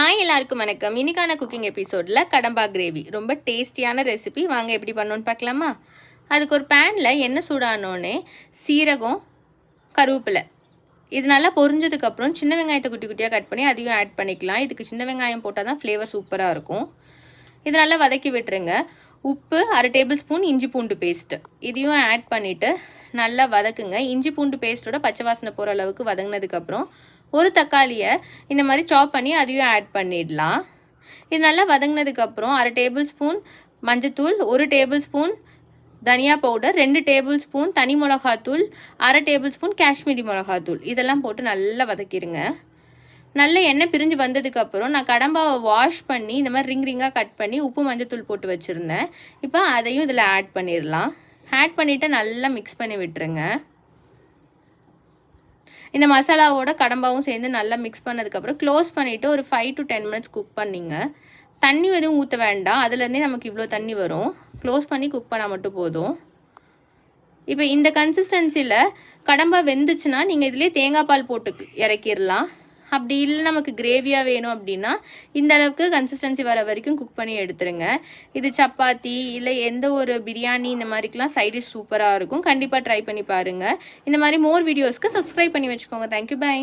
Hi எல்லாருக்கும் வணக்கம். இன்றைக்கான குக்கிங் எபிசோடில் கடம்பா கிரேவி ரொம்ப டேஸ்டியான ரெசிபி வாங்க எப்படி பண்ணோன்னு பார்க்கலாமா? அதுக்கு ஒரு பேனில் எண்ணெய் சூடானோன்னே சீரகம் கருவேப்பிலை. இது நல்லா பொரிஞ்சதுக்கப்புறம் சின்ன வெங்காயத்தை குட்டி குட்டியாக கட் பண்ணி அதையும் ஆட் பண்ணிக்கலாம். இதுக்கு சின்ன வெங்காயம் போட்டால் தான் ஃப்ளேவர் சூப்பராக இருக்கும். இது நல்லா வதக்கி விட்டுருங்க. உப்பு அரை டேபிள் ஸ்பூன் இஞ்சி பூண்டு பேஸ்ட்டு இதையும் ஆட் பண்ணிவிட்டு நல்லா வதக்குங்க. இஞ்சி பூண்டு பேஸ்ட்டோட பச்சை வாசனை போகிற அளவுக்கு வதங்கினதுக்கப்புறம் ஒரு தக்காளியை இந்த மாதிரி சாப் பண்ணி அதையும் ஆட் பண்ணிடலாம். இது நல்லா வதங்கினதுக்கப்புறம் அரை டேபிள் ஸ்பூன் மஞ்சத்தூள் ஒரு டேபிள் ஸ்பூன் தனியா பவுடர் ரெண்டு டேபிள் ஸ்பூன் தனி மிளகாத்தூள் அரை டேபிள் ஸ்பூன் காஷ்மீரி மிளகாத்தூள். இதெல்லாம் போட்டு நல்லா வதக்கிடுங்க. நல்ல எண்ணெய் பிரிஞ்சு வந்ததுக்கப்புறம் நான் கடம்பாவை வாஷ் பண்ணி இந்த மாதிரி ரிங் ரிங்காக கட் பண்ணி உப்பு மஞ்சத்தூள் போட்டு வச்சுருந்தேன். இப்போ அதையும் இதில் ஆட் பண்ணிடலாம். ஆட் பண்ணிவிட்டு நல்லா மிக்ஸ் பண்ணி விட்டுருங்க. இந்த மசாலாவோட கடம்பாவும் சேர்ந்து நல்லா மிக்ஸ் பண்ணதுக்கப்புறம் க்ளோஸ் பண்ணிவிட்டு ஒரு five to ten minutes cook பண்ணிங்க. தண்ணி எதுவும் ஊற்ற வேண்டாம். அதுலேருந்தே நமக்கு இவ்வளோ தண்ணி வரும். க்ளோஸ் பண்ணி குக் பண்ணால் மட்டும் போதும். இப்போ இந்த கன்சிஸ்டன்சியில் கடம்பா வெந்துச்சுன்னா நீங்கள் இதுலேயே தேங்காய் பால் போட்டு இறக்கிடலாம் அப்படி இல்லை நமக்கு கிரேவியாக வேணும் அப்படின்னா இந்த அளவுக்கு கன்சிஸ்டன்சி வர வரைக்கும் குக் பண்ணி எடுத்துருங்க. இது சப்பாத்தி இல்லை எந்த ஒரு பிரியாணி இந்த மாதிரிக்கெலாம் சைடிஷ் சூப்பராக இருக்கும். கண்டிப்பாக ட்ரை பண்ணி பாருங்கள் இந்த மாதிரி மோர் வீடியோஸ்க்கு சப்ஸ்கிரைப் பண்ணி வச்சுக்கோங்க. Thank you bye